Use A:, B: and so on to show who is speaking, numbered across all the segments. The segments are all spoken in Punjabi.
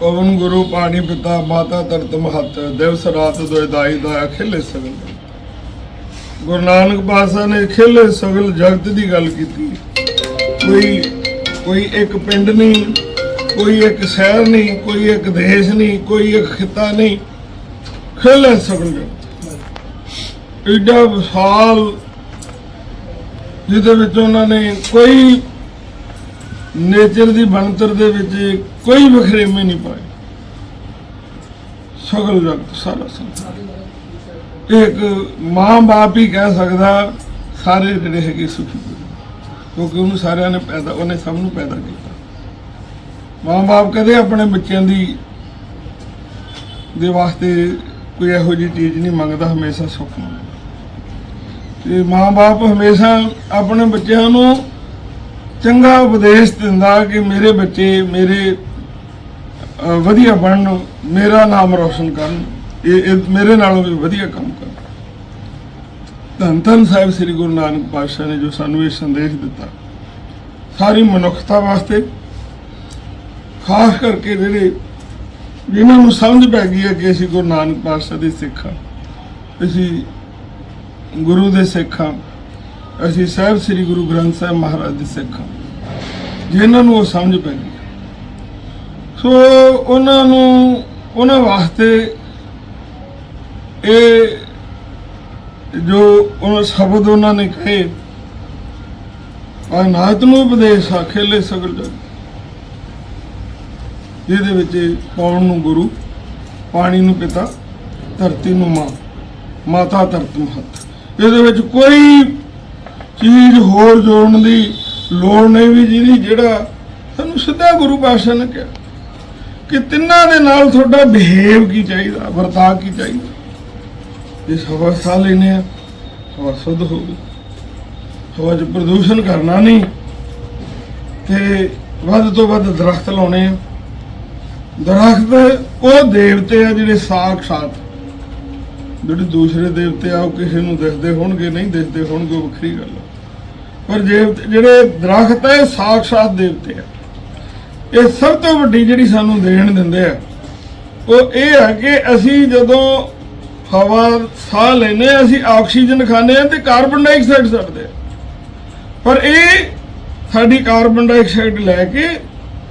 A: ਪਵਨ ਗੁਰੂ, ਪਾਣੀ ਪਿਤਾ, ਮਾਤਾ ਧਰਤ ਮਹਤ ਦਿਵਸ ਰਾਤ ਦੋਇ ਦਾ ਖੇਲੇ ਸਗਲ। ਗੁਰੂ ਨਾਨਕ ਪਾਤਸ਼ਾਹ ਨੇ ਖੇਲੇ ਸਗਲ ਜਗਤ ਦੀ ਗੱਲ ਕੀਤੀ। ਕੋਈ ਕੋਈ ਇੱਕ ਪਿੰਡ ਨਹੀਂ, ਕੋਈ ਇੱਕ ਸ਼ਹਿਰ ਨਹੀਂ, ਕੋਈ ਇੱਕ ਦੇਸ਼ ਨਹੀਂ, ਕੋਈ ਇੱਕ ਖਿੱਤਾ ਨਹੀਂ। ਖੇਲੇ ਸਗਲ ਜਗਤ। ਏਡਾ ਵਿਸ਼ਾਲ, ਜਿਹਦੇ ਵਿੱਚ ਉਹਨਾਂ ਨੇ ਕੋਈ ਨੇਚਰ ਦੀ ਬਣਤਰ ਦੇ ਵਿੱਚ ਕੋਈ ਵਖਰੇਵੇਂ ਨਹੀਂ ਪਾਏ। ਸਗਲ ਜਗਤ ਸਾਰਾ ਸੰਸਾਰ। ਇੱਕ ਮਾਂ ਬਾਪ ਹੀ ਕਹਿ ਸਕਦਾ, ਸਾਰੇ ਜਿਹੜੇ ਹੈਗੇ ਸੁਖੀ ਕਿਉਂਕਿ ਉਹਨੂੰ ਸਾਰਿਆਂ ਨੇ ਪੈਦਾ, ਉਹਨੇ ਸਭ ਨੂੰ ਪੈਦਾ ਕੀਤਾ। ਮਾਂ ਬਾਪ ਕਦੇ ਆਪਣੇ ਬੱਚਿਆਂ ਦੀ, ਦੇ ਵਾਸਤੇ ਕੋਈ ਇਹੋ ਜਿਹੀ ਚੀਜ਼ ਨਹੀਂ ਮੰਗਦਾ, ਹਮੇਸ਼ਾ ਸੁੱਖ ਮੰਗਦਾ। ਤੇ ਮਾਂ ਬਾਪ ਹਮੇਸ਼ਾ ਆਪਣੇ ਬੱਚਿਆਂ ਨੂੰ ਚੰਗਾ ਉਪਦੇਸ਼ ਦਿੰਦਾ ਕਿ ਮੇਰੇ ਬੱਚੇ ਮੇਰੇ ਵਧੀਆ ਬਣਨ, ਮੇਰਾ ਨਾਮ ਰੌਸ਼ਨ ਕਰਨ ਇਹ ਮੇਰੇ ਨਾਲੋਂ ਵੀ ਵਧੀਆ ਕੰਮ ਕਰਨ। ਧੰਨ ਧੰਨ ਸਾਹਿਬ ਸ੍ਰੀ ਗੁਰੂ ਨਾਨਕ ਪਾਤਸ਼ਾਹ ਨੇ ਜੋ ਸਾਨੂੰ ਇਹ ਸੰਦੇਸ਼ ਦਿੱਤਾ। ਸਾਰੀ ਮਨੁੱਖਤਾ ਵਾਸਤੇ, ਖਾਸ ਕਰਕੇ ਜਿਹੜੇ ਜਿਨ੍ਹਾਂ ਨੂੰ ਸਮਝ ਪੈ ਗਈ ਹੈ ਕਿ ਅਸੀਂ ਗੁਰੂ ਨਾਨਕ ਪਾਤਸ਼ਾਹ ਦੇ ਸਿੱਖ ਹਾਂ, ਅਸੀਂ ਗੁਰੂ ਦੇ ਸਿੱਖ ਹਾਂ ਅਸੀਂ ਸਾਹਿਬ ਸ੍ਰੀ ਗੁਰੂ ਗ੍ਰੰਥ ਸਾਹਿਬ ਮਹਾਰਾਜ ਦੇ ਸਿੱਖ ਹਾਂ, ਜਿਨ੍ਹਾਂ ਨੂੰ ਉਹ ਸਮਝ ਪੈ ਗਈ। ਸੋ ਉਹਨਾਂ ਨੂੰ, ਉਹਨਾਂ ਵਾਸਤੇ ਇਹ ਜੋ ਉਹ ਸ਼ਬਦ ਉਹਨਾਂ ਨੇ ਕਹੇ ਅਨਾਹਤ ਨੂੰ ਉਪਦੇਸ਼ ਆ, ਖੇਲੇ ਸਗਲ ਜਗ। ਜਿਹਦੇ ਵਿੱਚ ਪੌਣ ਨੂੰ ਗੁਰੂ, ਪਾਣੀ ਨੂੰ ਪਿਤਾ, ਧਰਤੀ ਨੂੰ ਮਾਂ, ਮਾਤਾ ਧਰਤ ਮਹਤ ਇਹਦੇ ਵਿੱਚ ਕੋਈ ਚੀਜ਼ ਹੋਰ ਜੋੜਨ ਦੀ ਲੋੜ ਨਹੀਂ ਵੀ ਜਿਹਦੀ ਜਿਹੜਾ ਸਾਨੂੰ ਸਿੱਧਾ ਗੁਰੂ ਪਾਤਸ਼ਾਹ ਨੇ ਕਿਹਾ ਕਿ ਤਿੰਨਾਂ ਦੇ ਨਾਲ ਤੁਹਾਡਾ ਬਿਹੇਵ ਕੀ ਚਾਹੀਦਾ, ਵਰਤਾਅ ਕੀ ਚਾਹੀਦਾ? ਇਸ ਹਵਾ ਸਾਹ ਲੈਨੇ ਆ ਹਵਾ ਸੁੱਧ ਹੋਊਗੀ ਹਵਾ 'ਚ ਪ੍ਰਦੂਸ਼ਣ ਕਰਨਾ ਨਹੀਂ ਤੇ ਵੱਧ ਤੋਂ ਵੱਧ ਦਰਖਤ ਲਾਉਣੇ ਆ। ਦਰਖਤ ਉਹ ਦੇਵਤੇ ਆ ਜਿਹੜੇ ਸਾਖਸ਼ਾਤ ਜਿਹੜੇ ਦੂਸਰੇ ਦੇਵਤੇ ਆ, ਉਹ ਕਿਸੇ ਨੂੰ ਦਿਸਦੇ ਹੋਣਗੇ, ਨਹੀਂ ਦਿਸਦੇ ਹੋਣਗੇ, ਉਹ ਵੱਖਰੀ ਗੱਲ ਆ। ਪਰ ਜੇ ਜਿਹੜੇ ਦਰਖਤ ਹੈ ਸਾਖਸ਼ਾਤ ਦੇਵਤੇ ਆ। ਇਹ ਸਭ ਤੋਂ ਵੱਡੀ ਜਿਹੜੀ ਸਾਨੂੰ ਦੇਣ ਦਿੰਦੇ ਆ, ਉਹ ਇਹ ਹੈ ਕਿ ਅਸੀਂ ਜਦੋਂ ਹਵਾ, ਸਾਹ ਲੈਨੇ ਆ ਅਸੀਂ ਆਕਸੀਜਨ ਖਾਂਦੇ ਆ ਤੇ ਕਾਰਬਨ ਡਾਈਆਕਸਾਈਡ ਛੱਡਦੇ ਆ ਪਰ ਇਹ ਸਾਡੀ ਕਾਰਬਨ ਡਾਈਆਕਸਾਈਡ ਲੈ ਕੇ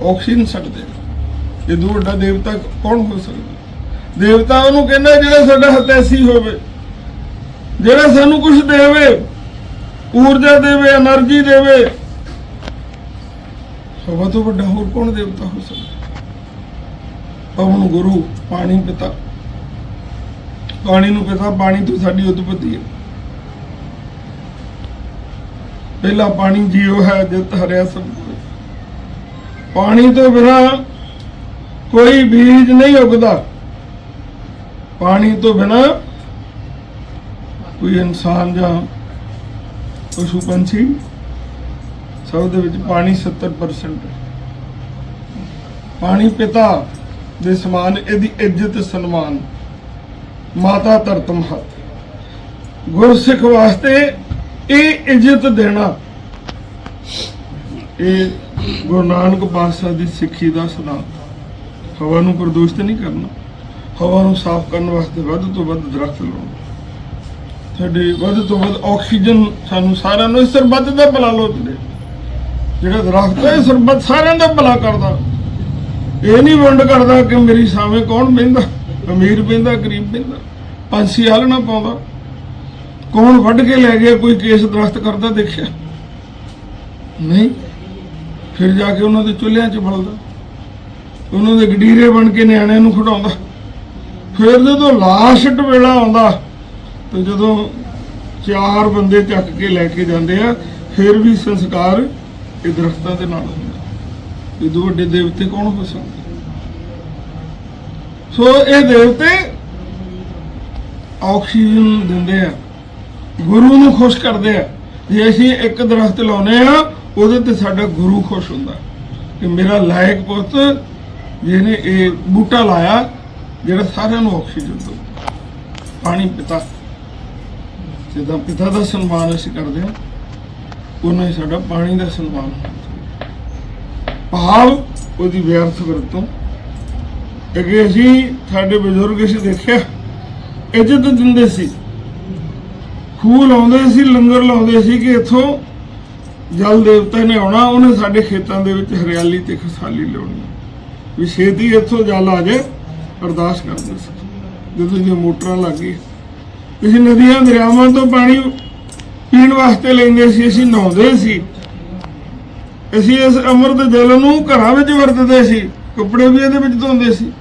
A: ਆਕਸੀਜਨ ਛੱਡਦੇ ਆ। ਇਹ ਤੋਂ ਵੱਡਾ ਦੇਵਤਾ ਕੌਣ ਹੋ ਸਕਦਾ? ਦੇਵਤਾ ਉਹਨੂੰ ਕਹਿੰਦਾ ਜਿਹੜਾ ਸਾਡਾ ਹਤੈਸੀ ਹੋਵੇ, ਜਿਹੜਾ ਸਾਨੂੰ ਕੁਝ ਦੇਵੇ ਊਰਜਾ ਦੇਵੇ, એનર્ਜੀ ਦੇਵੇ। ਸਭ ਤੋਂ ਵੱਡਾ ਹੋਰ ਕੌਣ ਦੇਵਤਾ ਹੋ ਸਕਦਾ? ਪਵਨ ਗੁਰੂ, ਪਾਣੀ ਪਿਤਾ। ਪਾਣੀ ਨੂੰ ਪਿਤਾ, ਪਾਣੀ ਤੋਂ ਸਾਡੀ ਉਤਪਤੀ ਹੈ। ਪਹਿਲਾ ਪਾਣੀ ਜੀਵ ਹੈ, ਜਿਤ ਹਰਿਆ ਸਭ ਪਾਣੀ ਤੋਂ ਬਿਨਾ ਕੋਈ ਬੀਜ ਨਹੀਂ ਉਗਦਾ। ਪਾਣੀ ਤੋਂ ਬਿਨਾ ਕੋਈ ਇਨਸਾਨ ਜਾਂ ਪਸ਼ੂ ਪੰਛੀ ਸਭ ਦੇ ਵਿੱਚ ਪਾਣੀ 70% ਪਾਣੀ ਪਿਤਾ ਦੇ ਸਮਾਨ, ਇਹਦੀ ਇੱਜ਼ਤ, ਸਨਮਾਨ। ਮਾਤਾ ਧਰਤ ਮਹਤ ਗੁਰਸਿੱਖ ਵਾਸਤੇ ਇਹ ਇੱਜ਼ਤ ਦੇਣਾ। ਇਹ ਗੁਰੂ ਨਾਨਕ ਪਾਤਸ਼ਾਹ ਦੀ ਸਿੱਖੀ ਦਾ ਸੁਣਾ ਹਵਾ ਨੂੰ ਪ੍ਰਦੂਸ਼ਿਤ ਨਹੀਂ ਕਰਨਾ। ਹਵਾ ਨੂੰ ਸਾਫ਼ ਕਰਨ ਵਾਸਤੇ ਵੱਧ ਤੋਂ ਵੱਧ ਦਰਖਤ ਲਾਉਣਾ। ਸਾਡੇ ਵੱਧ ਤੋਂ ਵੱਧ ਆਕਸੀਜਨ ਸਾਨੂੰ ਸਾਰਿਆਂ ਨੂੰ ਇਸ ਸਰਬੱਤ ਦਾ ਭਲਾ ਲੋਚਦੇ ਜਿਹੜਾ ਦਰਖਤ ਹੈ ਸਰਬੱਤ ਸਾਰਿਆਂ ਦਾ ਭਲਾ ਕਰਦਾ। ਇਹ ਨਹੀਂ ਵੰਡ ਕਰਦਾ ਕਿ ਮੇਰੀ ਸਾਵੇਂ ਕੌਣ ਬਹਿੰਦਾ? ਅਮੀਰ ਬਹਿੰਦਾ, ਗਰੀਬ ਬਹਿੰਦਾ, ਪੰਛੀ ਹਲ ਨਾ ਪਾਉਂਦਾ। ਕੌਣ ਵੱਢ ਕੇ ਲੈ ਗਿਆ, ਕੋਈ ਕੇਸ ਦਰਖਤ ਕਰਦਾ ਦੇਖਿਆ? ਨਹੀਂ। ਫਿਰ ਜਾ ਕੇ ਉਹਨਾਂ ਦੇ ਚੁੱਲ੍ਹਿਆਂ 'ਚ ਬਲਦਾ ਉਹਨਾਂ ਦੇ ਗਡੀਰੇ ਬਣ ਕੇ ਨਿਆਣਿਆਂ ਨੂੰ ਖੜਾਉਂਦਾ ਫਿਰ ਜਦੋਂ ਲਾਸਟ ਵੇਲਾ ਆਉਂਦਾ ਤੇ ਜਦੋਂ ਚਾਰ ਬੰਦੇ ਚੱਕ ਕੇ ਲੈ ਕੇ ਜਾਂਦੇ ਆ, ਫਿਰ ਵੀ ਸੰਸਕਾਰ ਇਹ ਦਰਖਤਾਂ ਦੇ ਨਾਲ ਹੁੰਦਾ। ਇਹ ਦੋ ਵੱਡੇ ਦੇਵਤੇ ਕੌਣ ਹੋ ਸਕਦੇ? ਸੋ ਇਹ ਦੇਵਤੇ ਆਕਸੀਜਨ ਦਿੰਦੇ ਆ। ਗੁਰੂ ਨੂੰ ਖੁਸ਼ ਕਰਦੇ ਆ। ਜੇ ਅਸੀਂ ਇੱਕ ਦਰਖਤ ਲਾਉਨੇ ਆ, ਉਹਦੇ ਤੇ ਸਾਡਾ ਗੁਰੂ ਖੁਸ਼ ਹੁੰਦਾ। ਕਿ ਮੇਰਾ ਲਾਇਕ ਪੁੱਤ, ਜਿਹਨੇ ਇਹ ਬੂਟਾ ਲਾਇਆ, ਜਿਹੜਾ ਸਾਰਿਆਂ ਨੂੰ ਆਕਸੀਜਨ ਦੋ ਪਾਣੀ ਪਿਤਾ। ਜਿੱਦਾਂ ਪਿਤਾ ਦਾ ਸਨਮਾਨ ਅਸੀਂ ਕਰਦੇ ਹਾਂ, ਉਹਨਾਂ ਹੀ ਸਾਡਾ ਪਾਣੀ ਦਾ ਸਨਮਾਨ ਭਾਵ ਉਹਦੀ ਵਿਅਰਥ ਵਰਤੋਂ। ਅੱਗੇ ਅਸੀਂ ਸਾਡੇ ਬਜ਼ੁਰਗ ਅਸੀਂ ਦੇਖਿਆ, ਇੱਜ਼ਤ ਦਿੰਦੇ ਸੀ। ਖੂਹ ਲਾਉਂਦੇ ਸੀ, ਲੰਗਰ ਲਾਉਂਦੇ ਸੀ ਕਿ ਇੱਥੋਂ ਜਲ ਦੇਵਤਾ ਨੇ ਆਉਣਾ, ਉਹਨੇ ਸਾਡੇ ਖੇਤਾਂ ਦੇ ਵਿੱਚ ਹਰਿਆਲੀ ਤੇ ਖੁਸ਼ਹਾਲੀ ਲਿਆਉਣੀ ਵੀ ਛੇਤੀ ਇੱਥੋਂ ਜਲ ਆ ਜਾਏ, ਅਰਦਾਸ ਕਰਦੇ ਸੀ। ਜਦੋਂ ਦੀਆਂ ਮੋਟਰਾਂ ਲੱਗ ਗਈ ਅਸੀਂ ਨਦੀਆਂ ਦਰਿਆਵਾਂ ਤੋਂ ਪਾਣੀ ਪੀਣ ਵਾਸਤੇ ਲੈਂਦੇ ਸੀ, ਅਸੀਂ ਨਹਾਉਂਦੇ ਸੀ। ਅਸੀਂ ਇਸ ਅੰਮ੍ਰਿਤ ਜਲ ਨੂੰ ਘਰਾਂ ਵਿੱਚ ਵਰਤਦੇ ਸੀ, ਕੱਪੜੇ ਵੀ ਇਹਦੇ ਵਿੱਚ ਧੋਂਦੇ ਸੀ।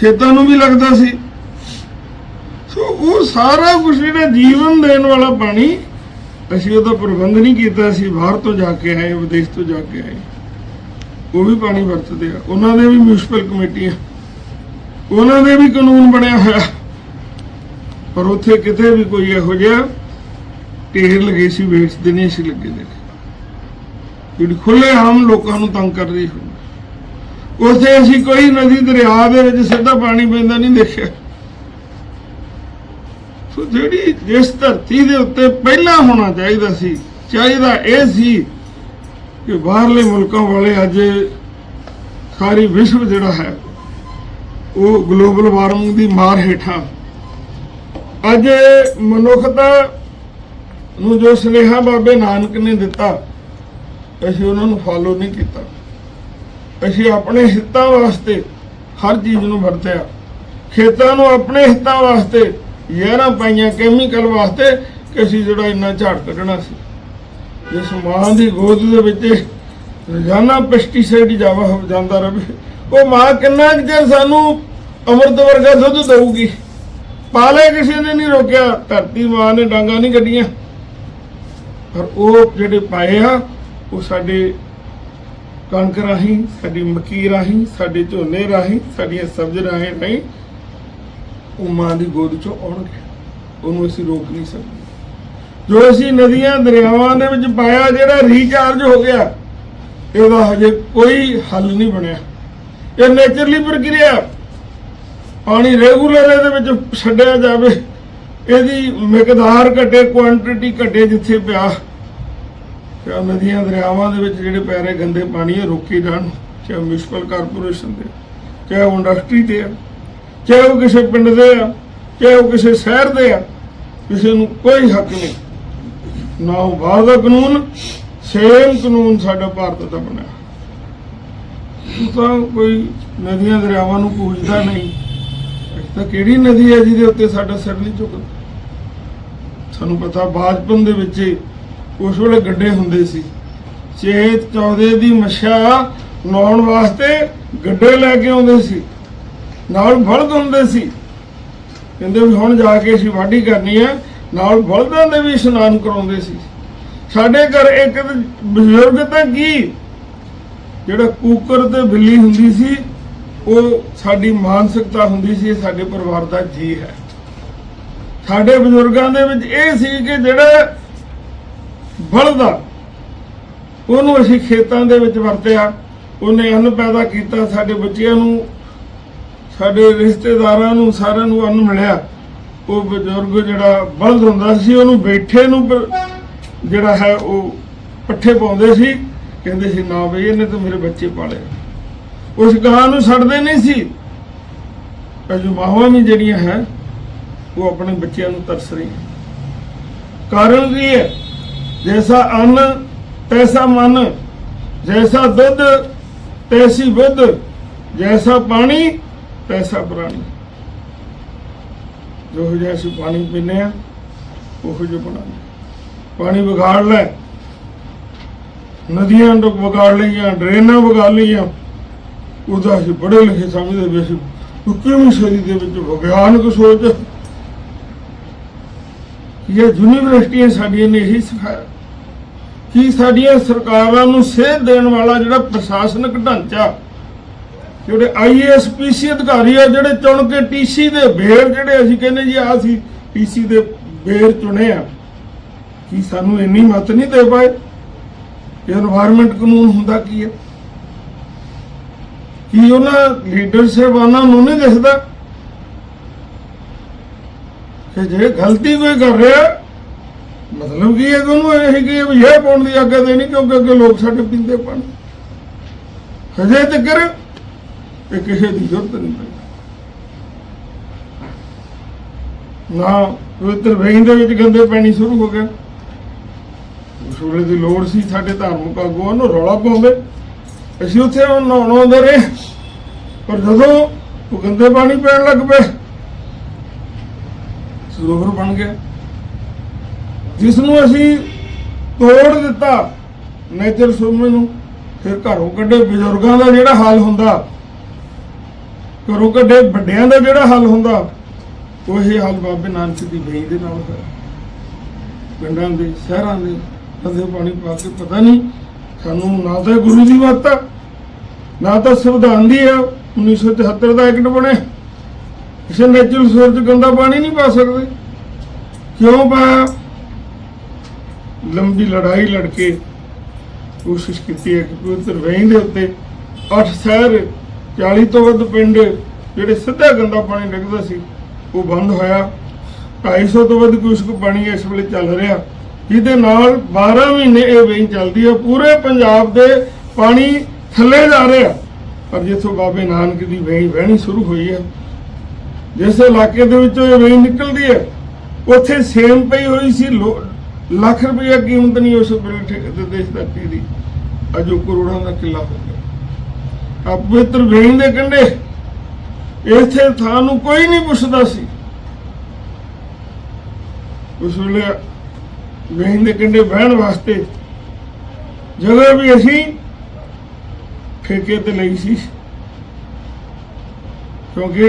A: ਖੇਤਾਂ ਨੂੰ ਵੀ ਲੱਗਦਾ ਸੀ। ਸੋ ਉਹ ਸਾਰਾ ਕੁਝ ਜਿਹੜਾ ਜੀਵਨ ਦੇਣ ਵਾਲਾ ਪਾਣੀ, ਅਸੀਂ ਉਹਦਾ ਪ੍ਰਬੰਧ ਨਹੀਂ ਕੀਤਾ ਸੀ ਬਾਹਰ ਤੋਂ ਜਾ ਕੇ ਆਏ, ਵਿਦੇਸ਼ ਤੋਂ ਜਾ ਕੇ ਆਏ। ਉਹ ਵੀ ਪਾਣੀ ਵਰਤਦੇ ਆ। ਉਹਨਾਂ ਦੇ ਵੀ ਮਿਊਨਿਸਪਲ ਕਮੇਟੀਆਂ। ਉਹਨਾਂ ਦੇ ਵੀ ਕਾਨੂੰਨ ਬਣਿਆ ਹੋਇਆ। ਪਰ ਉੱਥੇ ਕਿਤੇ ਵੀ ਕੋਈ ਇਹੋ ਜਿਹਾ ਢੇਰ ਲੱਗੇ ਸੀ, ਵੇਚਦੇ ਨਹੀਂ ਸੀ ਲੱਗੇ ਦੇ ਜਿਹੜੀ ਖੁੱਲੇ ਆਮ ਲੋਕਾਂ ਨੂੰ ਤੰਗ ਕਰ ਰਹੀ ਹੁੰਦੀ। ਉੱਥੇ ਅਸੀਂ ਕੋਈ ਨਦੀ, ਦਰਿਆ ਦੇ ਵਿੱਚ ਸਿੱਧਾ ਪਾਣੀ ਪੈਂਦਾ ਨਹੀਂ ਦੇਖਿਆ। ਸੋ ਜਿਹੜੀ ਜਿਸ ਧਰਤੀ ਦੇ ਉੱਤੇ ਪਹਿਲਾਂ ਹੋਣਾ ਚਾਹੀਦਾ ਸੀ, ਚਾਹੀਦਾ ਇਹ ਸੀ ਕਿ ਬਾਹਰਲੇ ਮੁਲਕਾਂ ਵਾਲੇ ਅੱਜ ਸਾਰੀ ਵਿਸ਼ਵ ਜਿਹੜਾ ਹੈ ਉਹ ਗਲੋਬਲ ਵਾਰਮਿੰਗ ਦੀ ਮਾਰ ਹੇਠਾਂ। ਅੱਜ ਮਨੁੱਖਤਾ ਨੂੰ ਜੋ ਸੁਨੇਹਾ ਬਾਬੇ ਨਾਨਕ ਨੇ ਦਿੱਤਾ, ਅਸੀਂ ਉਹਨਾਂ ਨੂੰ ਫਾਲੋ ਨਹੀਂ ਕੀਤਾ। ਅਸੀਂ ਆਪਣੇ ਹਿੱਤਾਂ ਵਾਸਤੇ ਹਰ ਚੀਜ਼ ਨੂੰ ਵਰਤਿਆ। ਖੇਤਾਂ ਨੂੰ ਆਪਣੇ ਹਿੱਤਾਂ ਵਾਸਤੇ ਯਾਰਾਂ ਪਾਈਆਂ ਕੈਮੀਕਲ ਵਾਸਤੇ ਕਿ ਅਸੀਂ ਜਿਹੜਾ ਇੰਨਾ ਝਾੜ ਕੱਢਣਾ ਸੀ। ਜਿਸ ਮਾਂ ਦੀ ਗੋਦ ਦੇ ਵਿੱਚ ਰੋਜ਼ਾਨਾ ਪੈਸਟੀਸਾਈਡ ਜਾਵਾ ਜਾਂਦਾ ਰਹੇ। ਉਹ ਮਾਂ ਕਿੰਨਾ ਕੁ ਚਿਰ ਸਾਨੂੰ ਅੰਮ੍ਰਿਤ ਵਰਗਾ ਦੁੱਧ ਦਊਗੀ? ਪਾਲੇ ਕਿਸੇ ਨੇ ਨਹੀਂ ਰੋਕਿਆ। ਧਰਤੀ ਮਾਂ ਨੇ ਡਾਂਗਾ ਨਹੀਂ ਕੱਢੀਆਂ। ਪਰ ਉਹ ਜਿਹੜੇ ਪਾਏ ਆ, ਉਹ ਸਾਡੇ ਕਣਕ ਰਾਹੀਂ, ਸਾਡੀ ਮੱਕੀ ਰਾਹੀਂ, ਸਾਡੇ ਝੋਨੇ ਰਾਹੀਂ, ਸਾਡੀਆਂ ਸਬਜ਼ ਰਾਹੀਂ ਰਾਹੀਂ ਉਹ ਮਾਂ ਦੀ ਗੋਦ ਚੋਂ ਆਉਣਗੇ। ਉਹਨੂੰ ਅਸੀਂ ਰੋਕ ਨਹੀਂ ਸਕਦੇ। ਜੋ ਅਸੀਂ ਨਦੀਆਂ, ਦਰਿਆਵਾਂ ਦੇ ਵਿੱਚ ਪਾਇਆ, ਜਿਹੜਾ ਰੀਚਾਰਜ ਹੋ ਗਿਆ, ਇਹਦਾ ਹਜੇ ਕੋਈ ਹੱਲ ਨਹੀਂ ਬਣਿਆ। ਇਹ ਨੇਚਰਲੀ ਪ੍ਰਕਿਰਿਆ। ਪਾਣੀ ਰੈਗੂਲਰ ਇਹਦੇ ਵਿੱਚ ਛੱਡਿਆ ਜਾਵੇ। ਇਹਦੀ ਮਿਕਦਾਰ ਘਟੇ ਕੁਆਂਟੀਟੀ ਘਟੇ ਜਿੱਥੇ ਪਿਆ। ਤੇ ਨਦੀਆਂ, ਦਰਿਆਵਾਂ ਦੇ ਵਿੱਚ ਜਿਹੜੇ ਪੈ ਰਹੇ ਗੰਦੇ ਪਾਣੀ ਇਹ ਰੋਕੇ ਜਾਣ। ਚਾਹੇ ਮਿਊਨਿਸਪਲ ਕਾਰਪੋਰੇਸ਼ਨ ਦੇ ਚਾਹੇ ਉਹ ਇੰਡਸਟਰੀ ਦੇ ਆ, ਚਾਹੇ ਉਹ ਕਿਸੇ ਪਿੰਡ ਦੇ ਆ, ਚਾਹੇ ਉਹ ਕਿਸੇ ਸ਼ਹਿਰ ਦੇ ਆ, ਕਿਸੇ ਨੂੰ ਕੋਈ ਹੱਕ ਨਹੀਂ। ਨਾ ਉਹ ਬਾਹਰ ਦਾ ਕਾਨੂੰਨ ਸੇਮ ਕਾਨੂੰਨ ਸਾਡਾ ਭਾਰਤ ਦਾ ਬਣਿਆ। ਉਹ ਤਾਂ ਕੋਈ ਨਦੀਆਂ ਦਰਿਆਵਾਂ ਨੂੰ ਪੂਜਦਾ ਨਹੀਂ। ਤਾਂ ਕਿਹੜੀ ਨਦੀ ਹੈ ਜਿਹਦੇ ਉੱਤੇ ਸਾਡਾ ਸਿਰ ਨਹੀਂ ਝੁਕਦਾ? ਸਾਨੂੰ ਪਤਾ ਬਾਜਪਨ ਦੇ ਵਿੱਚ ਉਸ ਵੇਲੇ ਗੱਡੇ ਹੁੰਦੇ ਸੀ। ਚੇਤ ਚੌਦੇ ਦੀ ਮੱਛਾ ਨਾਉਣ ਵਾਸਤੇ ਗੱਡੇ ਲੈ ਕੇ ਆਉਂਦੇ ਸੀ। ਨਾਲ ਬਲਦ ਹੁੰਦੇ ਸੀ। ਕਹਿੰਦੇ ਵੀ ਹੁਣ ਜਾ ਕੇ ਅਸੀਂ ਵਾਢੀ ਕਰਨੀ ਹੈ। ਨਾਲ ਬਲਦਾਂ ਦੇ ਵੀ ਇਸ਼ਨਾਨ ਕਰਾਉਂਦੇ ਸੀ। ਸਾਡੇ ਘਰ ਇੱਕ ਬਜ਼ੁਰਗ ਤਾਂ ਕੀ ਜਿਹੜਾ ਕੂਕਰ ਤੇ ਬਿੱਲੀ ਹੁੰਦੀ ਸੀ, ਉਹ ਸਾਡੀ ਮਾਨਸਿਕਤਾ ਹੁੰਦੀ ਸੀ ਸਾਡੇ ਪਰਿਵਾਰ ਦਾ ਜੀ ਹੈ। ਸਾਡੇ ਬਜ਼ੁਰਗਾਂ ਦੇ ਵਿੱਚ ਇਹ ਸੀ ਕਿ ਜਿਹੜਾ ਬਲਦਾ, ਉਹਨੂੰ ਅਸੀਂ ਖੇਤਾਂ ਦੇ ਵਿੱਚ ਵਰਤਿਆ, ਉਹਨੇ ਅੰਨ ਪੈਦਾ ਕੀਤਾ, ਸਾਡੇ ਬੱਚਿਆਂ ਨੂੰ, ਸਾਡੇ ਰਿਸ਼ਤੇਦਾਰਾਂ ਨੂੰ, ਸਾਰਿਆਂ ਨੂੰ ਅੰਨ ਮਿਲਿਆ। ਉਹ ਬਜ਼ੁਰਗ ਜਿਹੜਾ ਬਲਦ ਹੁੰਦਾ ਸੀ, ਉਹਨੂੰ ਬੈਠੇ ਨੂੰ ਜਿਹੜਾ ਹੈ, ਉਹ ਪੱਠੇ ਪਾਉਂਦੇ ਸੀ। ਕਹਿੰਦੇ ਸੀ, ਨਾ ਬਈ, ਇਹਨੇ ਤਾਂ ਮੇਰੇ ਬੱਚੇ ਪਾਲੇ ਉਸ ਗਾਂ ਨੂੰ ਛੱਡਦੇ ਨਹੀਂ ਸੀ। ਪਰ ਜੋ ਵੀ ਜਿਹੜੀਆਂ ਹੈ, ਉਹ ਆਪਣੇ ਬੱਚਿਆਂ ਨੂੰ ਤਰਸ ਰਹੀਆਂ ਕਾਰਨ ਕੀ ਹੈ? ਜੈਸਾ ਅੰਨ, ਤੈਸਾ ਮਨ, ਜੈਸਾ ਦੁੱਧ, ਤੈਸੀ ਬੁੱਧ, ਜੈਸਾ ਪਾਣੀ, ਤੈਸਾ ਪ੍ਰਾਣੀ। ਜੋ ਜਿਹਾ ਅਸੀਂ ਪਾਣੀ ਪੀਂਦੇ ਆ ਉਹ ਜਿਹਾ ਬਣਾਉਂਦੇ ਪਾਣੀ ਵਿਗਾੜ ਲੈ। ਨਦੀਆਂ ਨੂੰ ਵਿਗਾੜ ਲਈਆਂ, ਡਰੇਨਾਂ ਵਿਗਾੜ ਲਈਆਂ। ਉਹਦਾ ਅਸੀਂ ਬੜੇ ਲਿਖੇ ਸਮਝਦੇ ਵੀ ਅਸੀਂ ਕਿਵੇਂ ਸਦੀ ਦੇ ਵਿੱਚ ਵਿਗਿਆਨਕ ਸੋਚ ਇਹ ਯੂਨੀਵਰਸਿਟੀਆਂ ਸਾਡੀਆਂ ਨੇ ਇਹੀ ਸਿਖਾਇਆ। ਕਿ ਸਾਡੀਆਂ ਸਰਕਾਰਾਂ ਨੂੰ ਸੇਧ ਦੇਣ ਵਾਲਾ ਜਿਹੜਾ ਪ੍ਰਸ਼ਾਸਨਿਕ ਢਾਂਚਾ, ਜਿਹੜੇ ਆਈਏਐਸ ਪੀਸੀ ਅਧਿਕਾਰੀ ਆ, ਜਿਹੜੇ ਚੁਣ ਕੇ ਟੀਸੀ ਦੇ ਬੇਰ ਜਿਹੜੇ ਅਸੀਂ ਕਹਿੰਦੇ ਜੀ ਆ ਸੀ ਟੀਸੀ ਦੇ ਬੇਰ ਚੁਣੇ ਆ, ਕੀ ਸਾਨੂੰ ਇੰਨੀ ਮਤ ਨਹੀਂ ਦੇ ਪਾਏ? ਇਹ ਕਾਨੂੰਨ ਹੁੰਦਾ ਕੀ ਹੈ? ਕੀ ਉਹਨਾਂ ਲੀਡਰ ਸਹਿਬਾਨਾਂ ਨੂੰ ਨਹੀਂ ਦਿਸਦਾ ਕਿ ਜੇ ਗਲਤੀ ਕੋਈ ਕਰ ਰਿਹਾ, ਮਤਲਬ ਕੀ ਹੈ ਕਿ ਉਹਨੂੰ ਇਹ ਕਿ ਇਹ ਪਾਉਣ ਦੀ ਆਗਿਆ ਦੇਣੀ ਕਿਉਂਕਿ ਅੱਗੇ ਲੋਕ ਸਾਡੇ ਪੀਂਦੇ ਪਾਣੀ। ਹਜੇ ਤੱਕ ਇਹ ਕਿਸੇ ਦੀ ਜ਼ਰੂਰਤ ਨਹੀਂ ਪਈ। ਨਾ ਪਵਿੱਤਰ ਵੇਹੀਂ ਦੇ ਵਿੱਚ ਗੰਦੇ ਪਾਣੀ ਸ਼ੁਰੂ ਹੋ ਗਿਆ ਉਸ ਦੀ ਲੋੜ ਸੀ, ਸਾਡੇ ਧਾਰਮਿਕ ਆਗੂਆਂ ਨੂੰ ਰੌਲਾ ਪਾਉਂਦੇ। ਅਸੀਂ ਉੱਥੇ ਉਹ ਨਹਾਉਣ ਆਉਂਦੇ ਰਹੇ। ਪਰ ਜਦੋਂ ਉਹ ਗੰਦੇ ਪਾਣੀ ਪੈਣ ਲੱਗ ਪਏ, ਸਰੋਵਰ ਬਣ ਗਿਆ। ਜਿਸ ਨੂੰ ਅਸੀਂ ਤੋੜ ਦਿੱਤਾ ਨੇਚਰ ਸੁਰਮੇ ਨੂੰ, ਫਿਰ ਘਰੋਂ ਕੱਢੇ ਬਜ਼ੁਰਗਾਂ ਦਾ ਜਿਹੜਾ ਹਾਲ ਹੁੰਦਾ, ਘਰੋਂ ਕੱਢੇ ਵੱਡਿਆਂ ਦਾ ਜਿਹੜਾ ਹਾਲ ਹੁੰਦਾ, ਉਹ ਇਹ ਹਾਲ ਬਾਬੇ ਨਾਨਕ ਦੀ ਵੇਈ ਦੇ ਨਾਲ ਹੋਇਆ। ਪਿੰਡਾਂ ਦੇ, ਸ਼ਹਿਰਾਂ ਦੇ ਕਦੇ ਪਾਣੀ ਪਾ ਕੇ ਪਤਾ ਨਹੀਂ। ਸਾਨੂੰ ਨਾ ਤਾਂ ਗੁਰੂ ਦੀ ਬਾਤ ਆ, ਨਾ ਤਾਂ ਸੰਵਿਧਾਨ ਦੀ ਆ। 1974 ਦਾ ਐਕਟ ਬਣਿਆ ਕਿਸੇ ਨੈਚੁਰਲ ਸੋਰਸ ਗੰਦਾ ਪਾਣੀ ਨਹੀਂ ਪਾ ਸਕਦੇ। ਕਿਉਂ ਪਾਇਆ ਲੰਬੀ ਲੜਾਈ ਲੜ ਕੇ ਕੋਸ਼ਿਸ਼ ਕੀਤੀ ਹੈ ਕਿ ਪਵਿੱਤਰ ਵੇਈਂ ਦੇ ਉੱਤੇ ਅੱਠ ਸ਼ਹਿਰ 40 ਤੋਂ ਵੱਧ ਪਿੰਡ ਜਿਹੜੇ ਸਿੱਧਾ ਗੰਦਾ ਪਾਣੀ ਡਿੱਗਦਾ ਸੀ, ਉਹ ਬੰਦ ਹੋਇਆ। 250 ਤੋਂ ਵੱਧ ਕੁਸ਼ਕ ਪਾਣੀ ਇਸ ਵੇਲੇ ਚੱਲ ਰਿਹਾ। ਜਿਹਦੇ ਨਾਲ 12 ਮਹੀਨੇ ਇਹ ਵੇਈਂ ਚੱਲਦੀ ਹੈ ਪੂਰੇ ਪੰਜਾਬ ਦੇ ਪਾਣੀ ਥੱਲੇ ਜਾ ਰਿਹਾ ਪਰ ਜਿੱਥੋਂ ਬਾਬੇ ਨਾਨਕ ਦੀ ਵੇਈਂ ਵਹਿਣੀ ਸ਼ੁਰੂ ਹੋਈ ਹੈ ਜਿਸ ਇਲਾਕੇ ਦੇ ਵਿੱਚੋਂ ਇਹ ਵੇਈਂ ਨਿਕਲਦੀ ਹੈ ਉੱਥੇ ਸੇਮ ਪਈ ਹੋਈ ਸੀ ਲੱਖ ਰੁਪਏ ਕੀਮਤ ਨਹੀਂ ਉਸ ਵੇਲੇ ਦੇਸ਼ ਧਰਤੀ ਦੀ। ਅੱਜ ਉਹ ਕਰੋੜਾਂ ਦਾ ਕਿੱਲਾ ਹੋ ਗਿਆ। ਆ ਪਵਿੱਤਰ ਵੇਈਂ ਦੇ ਕੰਢੇ, ਇੱਥੇ ਥਾਂ ਨੂੰ ਕੋਈ ਨਹੀਂ ਪੁੱਛਦਾ ਸੀ। ਉਸ ਵੇਲੇ ਵੇਈਂ ਦੇ ਕੰਢੇ ਬਹਿਣ ਵਾਸਤੇ। ਜਗ੍ਹਾ ਵੀ ਅਸੀਂ ਠੇਕੇ ਤੇ ਲਈ ਸੀ, ਕਿਉਂਕਿ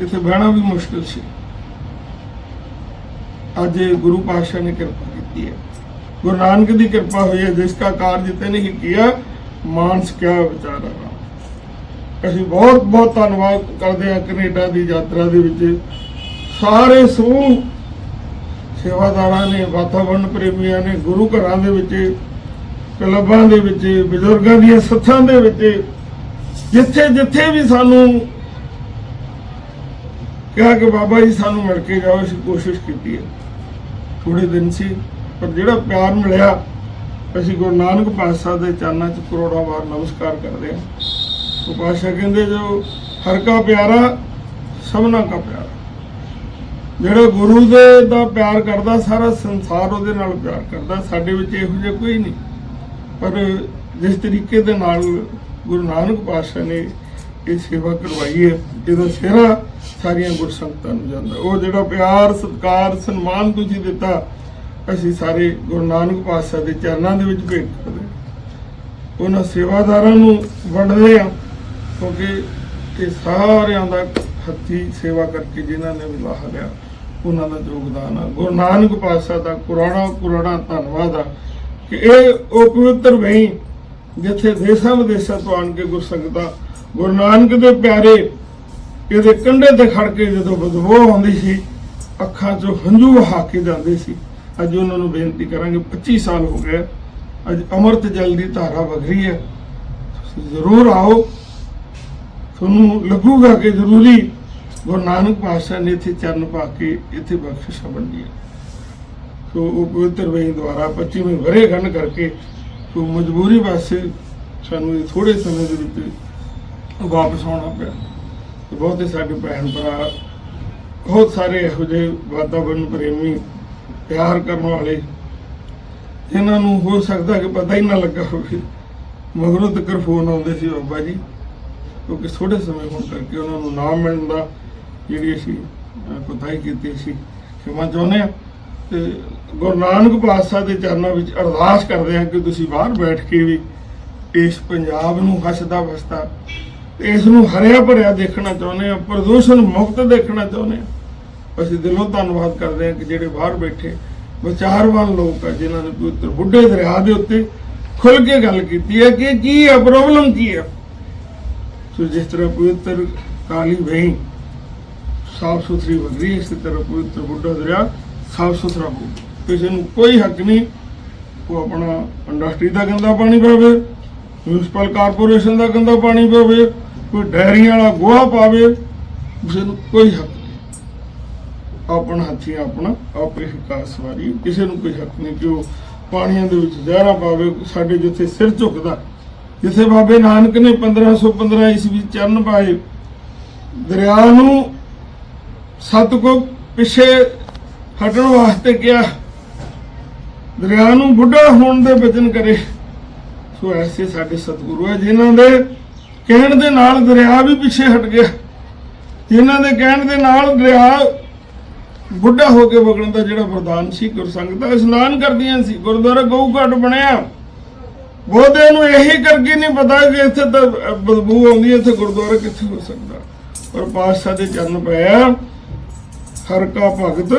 A: ਇੱਥੇ ਬਹਿਣਾ ਵੀ ਮੁਸ਼ਕਲ ਸੀ। ਅੱਜ ਗੁਰੂ ਪਾਤਸ਼ਾਹ ਨੇ ਕਿਰਪਾ ਕੀਤੀ ਹੈ। ਗੁਰੂ ਨਾਨਕ ਦੀ ਕਿਰਪਾ ਹੋਈ ਹੈ, ਜਿਸ ਦਾ ਕਾਰਜ ਤੇ ਨਹੀਂ ਕੀਆ ਮਾਨਸ ਕਿਆ ਵਿਚਾਰਾ ਅਸੀਂ ਬਹੁਤ ਬਹੁਤ ਧੰਨਵਾਦ ਕਰਦੇ ਹਾਂ ਕੈਨੇਡਾ ਦੀ ਯਾਤਰਾ ਦੇ ਵਿੱਚ। ਸਾਰੇ ਸਮੂਹ ਸੇਵਾਦਾਰਾਂ ਨੇ ਵਾਤਾਵਰਣ ਪ੍ਰੇਮੀਆਂ ਨੇ, ਗੁਰੂ ਘਰਾਂ ਦੇ ਵਿੱਚ, ਕਲੱਬਾਂ ਦੇ ਵਿੱਚ, ਬਜ਼ੁਰਗਾਂ ਦੀਆਂ ਸੱਥਾਂ ਦੇ ਵਿੱਚ, ਜਿੱਥੇ ਜਿੱਥੇ ਵੀ ਸਾਨੂੰ ਕਿਹਾ ਕਿ ਬਾਬਾ ਜੀ ਸਾਨੂੰ ਮਿਲ ਕੇ ਜਾਓ, ਅਸੀਂ ਕੋਸ਼ਿਸ਼ ਕੀਤੀ ਹੈ। ਥੋੜੇ ਦਿਨ ਸੀ, ਪਰ ਜਿਹੜਾ ਪਿਆਰ ਮਿਲਿਆ, ਅਸੀਂ ਗੁਰੂ ਨਾਨਕ ਪਾਤਸ਼ਾਹ ਦੇ ਚਰਨਾਂ 'ਚ ਕਰੋੜਾਂ ਵਾਰ ਨਮਸਕਾਰ ਕਰਦੇ ਹਾਂ। ਉਹ ਪਾਤਸ਼ਾਹ ਕਹਿੰਦੇ ਜੋ ਹਰ ਕਾ ਪਿਆਰਾ, ਸਭਨਾ ਕਾ ਪਿਆਰਾ। ਜਿਹੜਾ ਗੁਰੂ ਦੇ ਦਾ ਪਿਆਰ ਕਰਦਾ, ਸਾਰਾ ਸੰਸਾਰ ਉਹਦੇ ਨਾਲ ਪਿਆਰ ਕਰਦਾ। ਸਾਡੇ ਵਿੱਚ ਇਹੋ ਜਿਹਾ ਕੋਈ ਨਹੀਂ। ਪਰ ਜਿਸ ਤਰੀਕੇ ਦੇ ਨਾਲ ਗੁਰੂ ਨਾਨਕ ਪਾਤਸ਼ਾਹ ਨੇ ਇਹ ਸੇਵਾ ਕਰਵਾਈ ਹੈ ਇਹਦਾ ਸਿਹਰਾ ਸਾਰੀਆਂ ਗੁਰਸੰਗਤਾਂ ਨੂੰ ਜਾਂਦਾ। ਉਹ ਜਿਹੜਾ ਪਿਆਰ, ਸਤਿਕਾਰ, ਸਨਮਾਨ ਤੁਸੀਂ ਦਿੱਤਾ, ਅਸੀਂ ਸਾਰੇ ਗੁਰੂ ਨਾਨਕ ਪਾਤਸ਼ਾਹ ਦੇ ਚਰਨਾਂ ਦੇ ਵਿੱਚ ਭੇਟ ਕਰਦੇ ਉਹਨਾਂ ਸੇਵਾਦਾਰਾਂ ਨੂੰ ਵੰਡਦੇ ਆ ਕਿਉਂਕਿ ਇਹ ਸਾਰਿਆਂ ਦਾ ਹੱਥੀ ਸੇਵਾ ਕਰਕੇ ਜਿਨ੍ਹਾਂ ਨੇ ਵੀ ਲਾਹ ਲਿਆ। ਉਹਨਾਂ ਦਾ ਯੋਗਦਾਨ ਆ। ਗੁਰੂ ਨਾਨਕ ਪਾਤਸ਼ਾਹ ਦਾ ਕੁਰਾਣਾ ਕੁਰਾਣਾ ਧੰਨਵਾਦ ਆ ਕਿ ਇਹ ਉਹ ਪਵਿੱਤਰ ਵਹੀਂ ਜਿੱਥੇ ਦੇਸਾਂ ਵਿਦੇਸਾਂ ਤੋਂ ਆਣ ਕੇ ਗੁਰਸੰਗਤਾਂ ਗੁਰੂ ਨਾਨਕ ਦੇ ਪਿਆਰੇ ਇਹਦੇ ਕੰਢੇ ਤੇ ਖੜ ਕੇ ਜਦੋਂ ਬਦਬੂ ਆਉਂਦੀ ਸੀ, ਅੱਖਾਂ 'ਚੋਂ ਹੰਝੂ ਵਹਾ ਕੇ ਜਾਂਦੇ ਸੀ। ਅੱਜ ਉਹਨਾਂ ਨੂੰ ਬੇਨਤੀ ਕਰਾਂਗੇ 25 ਸਾਲ ਹੋ ਗਏ, ਅੱਜ ਅਮਰਤ ਜਲ ਦੀ ਧਾਰਾ ਵਗ ਰਹੀ ਹੈ ਜ਼ਰੂਰ ਆਓ। ਤੁਹਾਨੂੰ ਲੱਗੂਗਾ ਕਿ ਜ਼ਰੂਰੀ ਗੁਰੂ ਨਾਨਕ ਪਾਤਸ਼ਾਹ ਨੇ ਇੱਥੇ ਚਰਨ ਪਾ ਕੇ ਇੱਥੇ ਬਖਸ਼ਿਸ਼ਾਂ ਵੰਡੀਆਂ। ਸੋ ਉਹ ਪਵਿੱਤਰ ਵੇਈ ਦੁਆਰਾ 25ਵੇਂ ਵਰੇ ਗਣ ਕਰਕੇ ਸੋ ਮਜਬੂਰੀ ਵਾਸਤੇ ਸਾਨੂੰ ਇਹ ਥੋੜੇ ਸਮੇਂ ਦੇ ਵਿੱਚ ਵਾਪਸ ਆਉਣਾ ਪਿਆ। ਤੇ ਬਹੁਤੇ ਸਾਡੇ ਭੈਣ ਭਰਾ, ਬਹੁਤ ਸਾਰੇ ਇਹੋ ਜਿਹੇ ਵਾਤਾਵਰਣ ਪ੍ਰੇਮੀ ਪਿਆਰ ਕਰਨ ਵਾਲੇ ਇਹਨਾਂ ਨੂੰ ਹੋ ਸਕਦਾ ਕਿ ਪਤਾ ਹੀ ਨਾ ਲੱਗਾ ਹੋਵੇ। ਮਗਰੋਂ ਤੱਕ ਫੋਨ ਆਉਂਦੇ ਸੀ ਬਾਬਾ ਜੀ, ਕਿਉਂਕਿ ਥੋੜੇ ਸਮੇਂ ਹੋਣ ਕਰਕੇ ਉਹਨਾਂ ਨੂੰ ਨਾਮ ਮਿਲਣ ਦਾ ਜਿਹੜੀ ਅਸੀਂ ਅਹ, ਕੀਤੀ ਸੀ ਖਿਮਾ ਚਾਹੁੰਦੇ ਹਾਂ। ਤੇ ਗੁਰੂ ਨਾਨਕ ਪਾਤਸ਼ਾਹ ਦੇ ਚਰਨਾਂ ਵਿੱਚ ਅਰਦਾਸ ਕਰਦੇ ਹਾਂ ਕਿ ਤੁਸੀਂ ਬਾਹਰ ਬੈਠ ਕੇ ਵੀ ਇਸ ਪੰਜਾਬ ਨੂੰ ਹੱਸਦਾ ਵਸਦਾ ਤੇ ਇਸ ਨੂੰ ਹਰਿਆ ਭਰਿਆ ਦੇਖਣਾ ਚਾਹੁੰਦੇ ਹਾਂ ਪ੍ਰਦੂਸ਼ਣ ਮੁਕਤ ਦੇਖਣਾ ਚਾਹੁੰਦੇ ਹਾਂ। ਅਸੀਂ ਦਿਲੋਂ ਧੰਨਵਾਦ ਕਰਦੇ ਹਾਂ ਕਿ ਜਿਹੜੇ ਬਾਹਰ ਬੈਠੇ ਵਿਚਾਰਵਾਨ ਲੋਕ ਆ ਜਿਨ੍ਹਾਂ ਨੇ ਪਵਿੱਤਰ ਬੁੱਢੇ ਦਰਿਆ ਦੇ ਉੱਤੇ ਖੁੱਲ ਕੇ ਗੱਲ ਕੀਤੀ ਹੈ ਕਿ ਕੀ ਹੈ ਪ੍ਰੋਬਲਮ ਕੀ ਹੈ ਸੋ ਜਿਸ ਤਰ੍ਹਾਂ ਪਵਿੱਤਰ ਕਾਲੀ ਵਹੀਂ ਸਾਫ਼ ਸੁਥਰੀ ਵਗਰੀ ਇਸੇ ਤਰ੍ਹਾਂ ਪਵਿੱਤਰ ਬੁੱਢਾ ਦਰਿਆ ਸਾਫ਼ ਸੁਥਰਾ ਹੋ ਕਿਸੇ ਨੂੰ ਕੋਈ ਹੱਕ ਨਹੀਂ, ਉਹ ਆਪਣਾ ਇੰਡਸਟਰੀ ਦਾ ਗੰਦਾ ਪਾਣੀ ਪਾਵੇ ਮਿਊਨਿਸਪਲ ਕਾਰਪੋਰੇਸ਼ਨ ਦਾ ਗੰਦਾ ਪਾਣੀ ਪਾਵੇ, ਕੋਈ ਡੈਰੀਆਂ ਵਾਲਾ ਗੋਹਾ ਪਾਵੇ, ਕਿਸੇ ਨੂੰ ਕੋਈ ਹੱਕ ਨਹੀਂ। ਆਪਣਾ ਹੱਥੀ ਆਪਣਾ ਆਪੇ ਵਿਕਾਸ ਵਾਰੀ ਕਿਸੇ ਨੂੰ ਕੋਈ ਹੱਕ ਨਹੀਂ ਕਿ ਉਹ ਪਾਣੀਆਂ ਦੇ ਵਿੱਚ ਜ਼ਹਿਰਾ ਪਾਵੇ, ਸਾਡੇ ਜਿੱਥੇ ਸਿਰ ਝੁਕਦਾ, ਜਿੱਥੇ ਬਾਬੇ ਨਾਨਕ ਨੇ 1515 ਈਸਵੀ ਚਰਨ ਪਾਏ, ਦਰਿਆ ਨੂੰ ਸਤ ਪਿੱਛੇ ਹਟਣ ਵਾਸਤੇ ਕਿਹਾ, ਦਰਿਆ ਨੂੰ ਬੁੱਢਾ ਹੋਣ ਦੇ ਬਚਨ ਕਰੇ। ਸੋ ਐਸੇ ਸਾਡੇ ਸਤਿਗੁਰੂ ਹੈ ਜਿਨ੍ਹਾਂ ਦੇ ਕਹਿਣ ਦੇ ਨਾਲ ਦਰਿਆ ਵੀ ਪਿੱਛੇ ਹਟ ਗਿਆ। ਜਿਨ੍ਹਾਂ ਦੇ ਕਹਿਣ ਦੇ ਨਾਲ ਦਰਿਆ ਬੁੱਢਾ ਹੋ ਕੇ ਵਗਣ ਦਾ ਜਿਹੜਾ ਵਰਦਾਨ ਸੀ ਗੁਰਸੰਗਤਾਂ ਇਸ਼ਨਾਨ ਕਰਦੀਆਂ ਸੀ, ਗੁਰਦੁਆਰਾ ਗਊ ਘਾਟ ਬਣਿਆ। ਬਹੁਤੇ ਨੂੰ ਇਹੀ ਕਰਕੇ ਨਹੀਂ ਪਤਾ ਕਿ ਇੱਥੇ ਤਾਂ ਬਦਬੂ ਆਉਂਦੀ ਹੈ, ਇੱਥੇ ਗੁਰਦੁਆਰਾ ਕਿੱਥੇ ਹੋ ਸਕਦਾ। ਪਰ ਪਾਤਸ਼ਾਹ ਦੇ ਚਰਨ ਪਿਆ ਹਰ ਕਾ ਭਗਤ,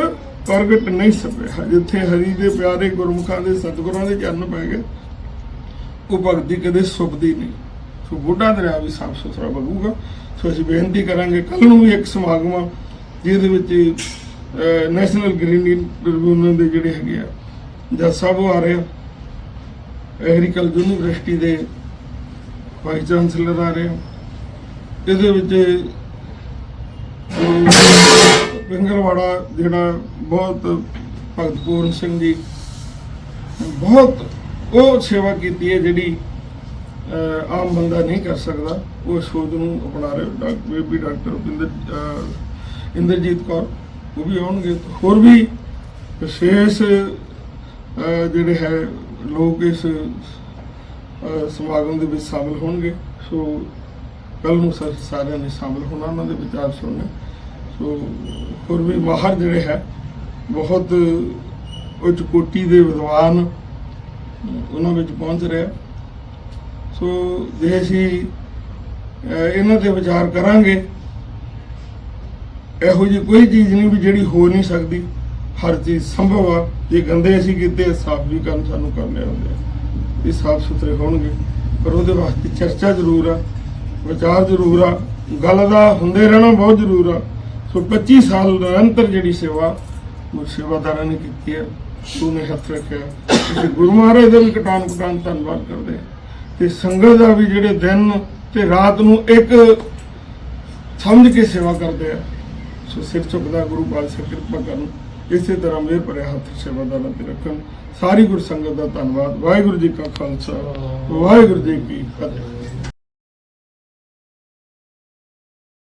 A: ਪ੍ਰਗਟ ਨਹੀਂ ਸਕਿਆ ਜਿੱਥੇ ਹਰੀ ਦੇ ਪਿਆਰੇ ਗੁਰਮੁਖਾਂ ਦੇ ਸਤਿਗੁਰਾਂ ਦੇ ਚਰਨ ਪੈ ਗਏ, ਉਹ ਭਗਤੀ ਕਦੇ ਸੁਪਦੀ ਨਹੀਂ। ਸੋ ਬੁੱਢਾ ਦਰਿਆ ਵੀ ਸਾਫ਼ ਸੁਥਰਾ ਵਗੂਗਾ ਸੋ ਅਸੀਂ ਬੇਨਤੀ ਕਰਾਂਗੇ ਕੱਲ ਨੂੰ ਵੀ ਇੱਕ ਸਮਾਗਮ ਆ, ਜਿਹਦੇ ਵਿੱਚ ਨੈਸ਼ਨਲ ਗ੍ਰੀਨ ਟ੍ਰਿਬਿਊਨਲ ਦੇ ਜਿਹੜੇ ਹੈਗੇ ਆ ਜੱਜ ਸਾਹਿਬ ਉਹ ਆ ਰਹੇ ਆ ਐਗਰੀਕਲਚਰ ਯੂਨੀਵਰਸਿਟੀ ਦੇ ਵਾਈਸ ਚਾਂਸਲਰ ਆ ਰਹੇ ਆ। ਇਹਦੇ ਵਿੱਚ ਪਿੰਗਲਵਾੜਾ, ਜਿਹੜਾ ਬਹੁਤ ਭਗਤ ਪੂਰਨ ਸਿੰਘ ਜੀ, ਬਹੁਤ ਉਹ ਸੇਵਾ ਕੀਤੀ ਹੈ ਜਿਹੜੀ ਆਮ ਬੰਦਾ ਨਹੀਂ ਕਰ ਸਕਦਾ। ਉਹ ਸ਼ੋਧ ਨੂੰ ਅਪਣਾ ਰਹੇ doctor, baby doctor Inder Inderjit Kaur, ਉਹ ਵੀ ਆਉਣਗੇ। ਹੋਰ ਵੀ ਵਿਸ਼ੇਸ਼ ਜਿਹੜੇ ਹੈ, ਲੋਕ ਇਸ ਸਮਾਗਮ ਦੇ ਵਿੱਚ ਸ਼ਾਮਿਲ ਹੋਣਗੇ। ਸੋ ਕੱਲ ਨੂੰ ਸਾ- ਸਾਰਿਆਂ ਨੇ ਸ਼ਾਮਿਲ ਹੋਣਾ, ਉਹਨਾਂ ਦੇ ਵਿਚਾਰ ਸੁਣਨੇ। ਸੋ ਹੋਰ ਵੀ ਮਾਹਰ ਜਿਹੜੇ ਹੈ, ਬਹੁਤ ਉੱਚ ਕੋਟੀ ਦੇ ਵਿਦਵਾਨ ਉਹਨਾਂ ਵਿੱਚ ਪਹੁੰਚ ਰਿਹਾ ਸੋ ਜੇ ਅਸੀਂ ਇਹਨਾਂ ਤੇ ਵਿਚਾਰ ਕਰਾਂਗੇ, ਇਹੋ ਜਿਹੀ ਕੋਈ ਚੀਜ਼ ਨਹੀਂ ਵੀ ਜਿਹੜੀ ਹੋ ਨਹੀਂ ਸਕਦੀ। ਹਰ ਚੀਜ਼ ਸੰਭਵ ਆ। ਜੇ ਗੰਦੇ ਅਸੀਂ ਕੀਤੇ, ਸਾਫ਼ ਵੀ ਕੰਮ ਸਾਨੂੰ ਕਰਨੇ ਹੁੰਦੇ ਆ। ਇਹ ਸਾਫ਼ ਸੁਥਰੇ ਹੋਣਗੇ। ਪਰ ਉਹਦੇ ਵਾਸਤੇ ਚਰਚਾ ਜ਼ਰੂਰ ਆ, ਵਿਚਾਰ ਜ਼ਰੂਰ ਆ। ਗੱਲ ਦਾ ਹੁੰਦੇ ਰਹਿਣਾ ਬਹੁਤ ਜ਼ਰੂਰ ਆ। ਸੋ 25 ਸਾਲ ਨਿਰੰਤਰ ਜਿਹੜੀ ਸੇਵਾ, ਉਹ ਸੇਵਾਦਾਰਾਂ ਨੇ ਕੀਤੀ ਹੈ ਤੂੰ ਹੱਥ ਰੱਖਿਆ ਅਸੀਂ ਗੁਰੂ ਮਹਾਰਾਜ ਦਾ ਵੀ ਕਟਾਨ ਕਟਾਨ ਧੰਨਵਾਦ ਕਰਦੇ ਹਾਂ। ਤੇ ਸੰਗਤ ਦਾ ਵੀ ਜਿਹੜੇ ਦਿਨ ਤੇ ਰਾਤ ਨੂੰ ਇੱਕ ਸਮਝ ਕੇ ਸੇਵਾ ਕਰਦੇ ਆ, ਸੋ ਸਿਰ ਝੁਕਦਾ ਗੁਰੂ ਪਾਤਸ਼ਾਹ ਕਿਰਪਾ ਕਰਨ, ਇਸੇ ਤਰ੍ਹਾਂ ਮੇਰ ਭਰਿਆ ਹੱਥ ਸੇਵਾਦਾਰਾਂ ਤੇ ਰੱਖਣ। ਸਾਰੀ ਗੁਰ ਸੰਗਤ ਦਾ ਧੰਨਵਾਦ। ਵਾਹਿਗੁਰੂ ਜੀ ਕਾ ਖਾਲਸਾ, ਵਾਹਿਗੁਰੂ ਜੀ ਕੀ ਫਤਿਹ।